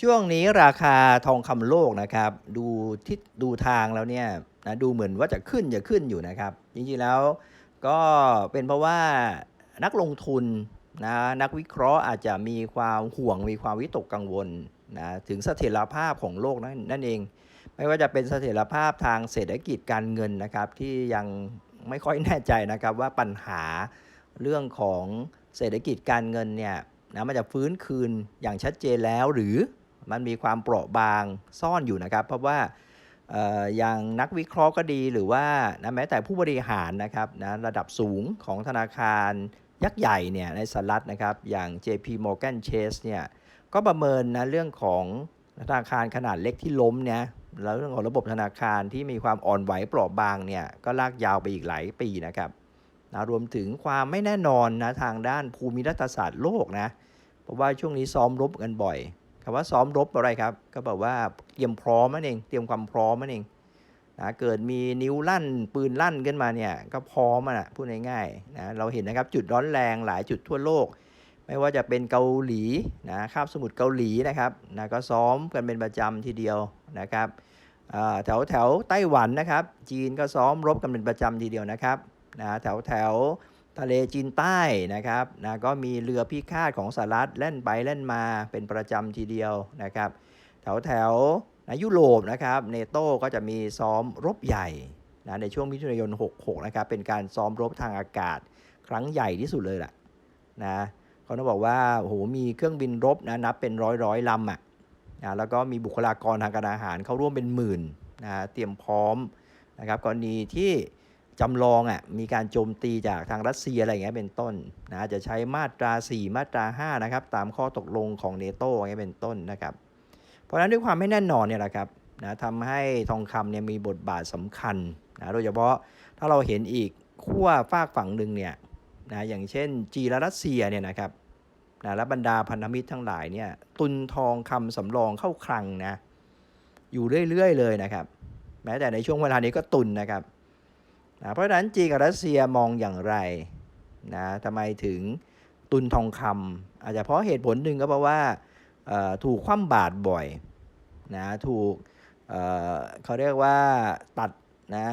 ช่วงนี้ราคาทองคำโลกนะครับ ดูทิศดูทางแล้วเนี่ยนะดูเหมือนว่าจะขึ้นจะขึ้นอยู่นะครับ จริงๆแล้วก็เป็นเพราะว่านักลงทุนนะนักวิเคราะห์อาจจะมีความห่วงมีความวิตกกังวลนะถึงเสถียรภาพของโลกนั่นนั่นเอง ไม่ว่าจะเป็นเสถียรภาพทางเศรษฐกิจการเงินนะครับ ที่ยังไม่ค่อยแน่ใจนะครับว่าปัญหาเรื่องของเศรษฐกิจการเงินเนี่ยนะมันจะฟื้นคืนอย่างชัดเจนแล้วหรือ มันมีความเปราะบางซ่อนอยู่นะครับ เพราะว่าเอ่ออย่างนักวิเคราะห์ก็ดีหรือว่านะแม้แต่ผู้บริหารนะครับนะระดับสูงของธนาคารยักษ์ใหญ่เนี่ยในสหรัฐนะครับอย่าง JP Morgan Chase เนี่ยก็ประเมินนะเรื่องของธนาคารขนาดเล็กที่ล้มเนี่ยแล้วเรื่องของระบบธนาคารที่มีความอ่อนไหวเปราะบางเนี่ยก็ลากยาวไปอีกหลายปีนะครับนะรวมถึงความไม่แน่นอนนะทางด้านภูมิรัฐศาสตร์โลกนะเพราะว่าช่วงนี้ซ้อมรบกันบ่อย คำว่าซ้อมรบอะไรครับ ก็แบบว่าเตรียมพร้อมนั่นเอง เตรียมความพร้อมนั่นเองนะเกิดมีนิ้วลั่นปืนลั่นขึ้นมาเนี่ยก็พร้อมอะพูดง่ายๆนะเราเห็นนะครับจุดร้อนแรงหลายจุดทั่วโลก ไม่ว่าจะเป็นเกาหลีนะคาบสมุทรเกาหลีนะครับนะก็ซ้อมกันเป็นประจำทีเดียวนะครับแถวแถวไต้หวันนะครับ จีนก็ซ้อมรบกันเป็นประจำทีเดียวนะครับนะแถวแถว ทะเลจีนใต้นะครับนะก็มีเรือพิฆาตของสหรัฐเล่นไปเล่นมาเป็นประจำทีเดียวนะครับ แถวแถวนะยุโรปนะครับเนโต้ก็จะมีซ้อมรบใหญ่นะในช่วงมิถุนายน 66 นะครับ เป็นการซ้อมรบทางอากาศครั้งใหญ่ที่สุดเลยแหละนะเขาต้องบอกว่าโอ้โหมีเครื่องบินรบนะนับเป็นร้อยร้อยลำอะนะแล้วก็มีบุคลากรทางการอาหารเข้าร่วมเป็นหมื่นนะเตรียมพร้อมนะครับกรณีที่ จำลองอะมีการโจมตีจากทางรัสเซียอะไรอย่างเงี้ยเป็นต้นนะจะใช้มาตรา 4 มาตรา 5 นะครับ ตามข้อตกลงของเนโตอย่างเงี้ยเป็นต้นนะครับ เพราะฉะนั้นด้วยความไม่แน่นอนเนี่ยแหละครับนะทำให้ทองคำเนี่ยมีบทบาทสำคัญนะโดยเฉพาะถ้าเราเห็นอีกขั้วฝากฝั่งหนึ่งเนี่ยนะอย่างเช่น จีนและรัสเซียเนี่ยนะครับนะและบรรดาพันธมิตรทั้งหลายเนี่ยตุนทองคำสำรองเข้าคลังนะอยู่เรื่อยๆเลยนะครับ แม้แต่ในช่วงเวลานี้ก็ตุนนะครับ นะเพราะฉะนั้นจีนกับรัสเซียมองอย่างไรนะทำไมถึงตุนทองคำอาจจะเพราะเหตุผลหนึ่งก็เพราะว่าถูกคว่ำบาตรบ่อยนะถูกเเขาเรียกว่าตัดนะ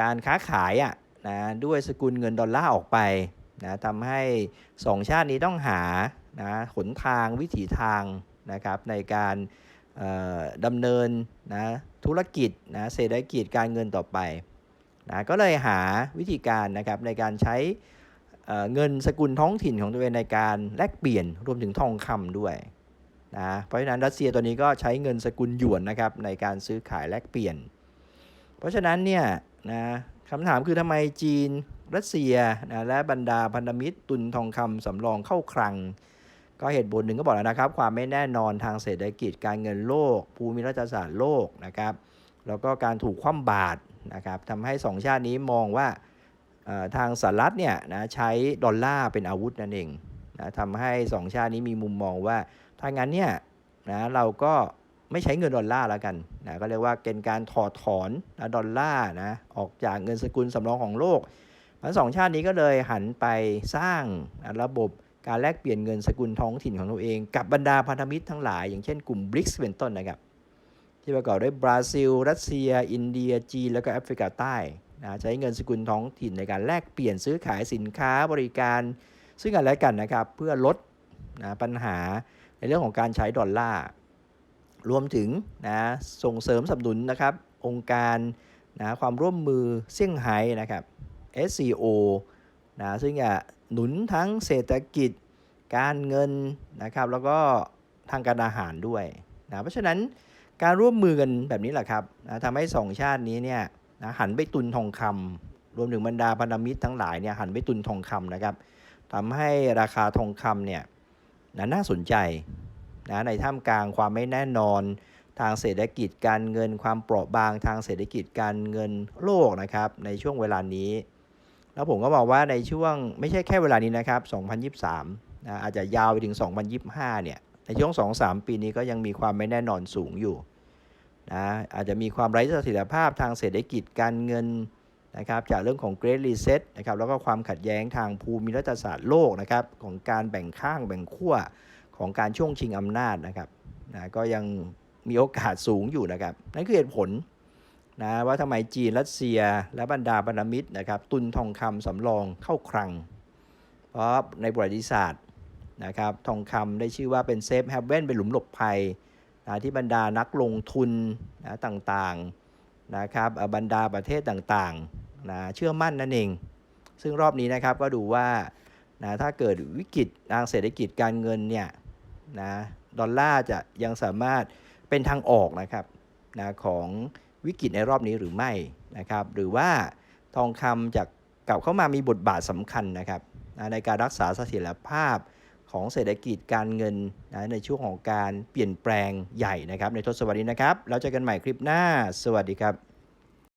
การค้าขายอะนะด้วยสกุลเงินดอลลาร์ออกไปนะทำให้สองชาตินี้ต้องหานะหนทางวิถีทางนะครับในการดำเนินนะธุรกิจนะเศรษฐกิจการเงินต่อไป นะก็เลยหาวิธีการนะครับในการใช้เเงินสกุลท้องถิ่นของตัวเองในการแลกเปลี่ยนรวมถึงทองคำด้วยนะเพราะฉะนั้นรัสเซียตัวนี้ก็ใช้เงินสกุลหยวนนะครับในการซื้อขายแลกเปลี่ยน เพราะฉะนั้นเนี่ยนะคำถามคือทำไมจีนรัสเซียนะและบรรดาพันธมิตรตุนทองคำสำรองเข้าคลัง ก็เหตุผลหนึ่งก็บอกแล้วนะครับ ความไม่แน่นอนทางเศรษฐกิจการเงินโลก ภูมิรัฐศาสตร์โลกนะครับแล้วก็การถูกคว่ำบาตร นะครับทำให้สองชาตินี้มองว่าทางสหรัฐเนี่ยนะใช้ดอลลาร์เป็นอาวุธนั่นเองนะทำให้สองชาตินี้มีมุมมองว่าถ้างั้นเนี่ยนะเราก็ไม่ใช้เงินดอลลาร์แล้วกันนะก็เรียกว่าเป็นการถอดถอนนะดอลลาร์นะออกจากเงินสกุลสำรองของโลกทั้งสองชาตินี้ก็เลยหันไปสร้างนะระบบการแลกเปลี่ยนเงินสกุลท้องถิ่นของตัวเอง กับบรรดาพันธมิตรทั้งหลาย อย่างเช่นกลุ่มบริกส์เป็นต้นนะครับ ที่ประกอบด้วยบราซิล รัสเซีย อินเดีย จีน แล้วก็แอฟริกาใต้นะใช้เงินสกุลท้องถิ่นในการแลกเปลี่ยนซื้อขายสินค้าบริการ ซึ่งกันและกันนะครับเพื่อลดนะปัญหาในเรื่องของการใช้ดอลลาร์รวมถึงนะส่งเสริมสนับสนุนนะครับองค์การนะความร่วมมือเซี่ยงไฮ้นะครับ SCO นะซึ่งจะหนุนทั้งเศรษฐกิจการเงินนะครับแล้วก็ทางการอาหารด้วยนะเพราะฉะนั้น การร่วมมือกันแบบนี้แหละครับนะทำให้สองชาตินี้เนี่ยนะหันไปตุนทองคำรวมถึงบรรดาพันธมิตรทั้งหลายเนี่ยหันไปตุนทองคำนะครับทำให้ราคาทองคำเนี่ยนะน่าสนใจนะในท่ามกลางความไม่แน่นอนทางเศรษฐกิจการเงินความเปราะบางทางเศรษฐกิจการเงินโลกนะครับในช่วงเวลานี้ แล้วผมก็บอกว่าในช่วงไม่ใช่แค่เวลานี้นะครับ 2023นะอาจจะยาวไปถึง 2025 เนี่ย ในช่วง 2-3 ปีนี้ก็ยังมีความไม่แน่นอนสูงอยู่นะอาจจะมีความไร้เสถียรภาพทางเศรษฐกิจการเงินนะครับจากเรื่องของ Great Reset นะครับแล้วก็ความขัดแย้งทางภูมิรัฐศาสตร์โลกนะครับของการแบ่งข้างแบ่งขั้วของการช่วงชิงอำนาจนะครับนะก็ยังมีโอกาสสูงอยู่นะครับนั่นคือเหตุผลนะว่าทำไมจีนรัสเซียและบรรดาพันธมิตรนะครับตุนทองคำสำรองเข้าคลัง เพราะในประวัติศาสตร์ นะครับทองคำได้ชื่อว่าเป็นเซฟแฮเว่นเป็นหลุมหลบภัยนะที่บรรดานักลงทุนนะต่างๆนะครับบรรดาประเทศต่างๆนะเชื่อมั่นนั่นเอง ซึ่งรอบนี้นะครับก็ดูว่านะถ้าเกิดวิกฤตทางเศรษฐกิจการเงินเนี่ยนะดอลลาร์จะยังสามารถเป็นทางออกนะครับนะของวิกฤตในรอบนี้หรือไม่นะครับ หรือว่าทองคำจะกลับเข้ามามีบทบาทสำคัญนะครับนะในการรักษาเสถียรภาพ ของเศรษฐกิจการเงินนะในช่วงของการเปลี่ยนแปลงใหญ่นะครับในทศวรรษนี้นะครับ แล้วเจอกันใหม่คลิปหน้า สวัสดีครับ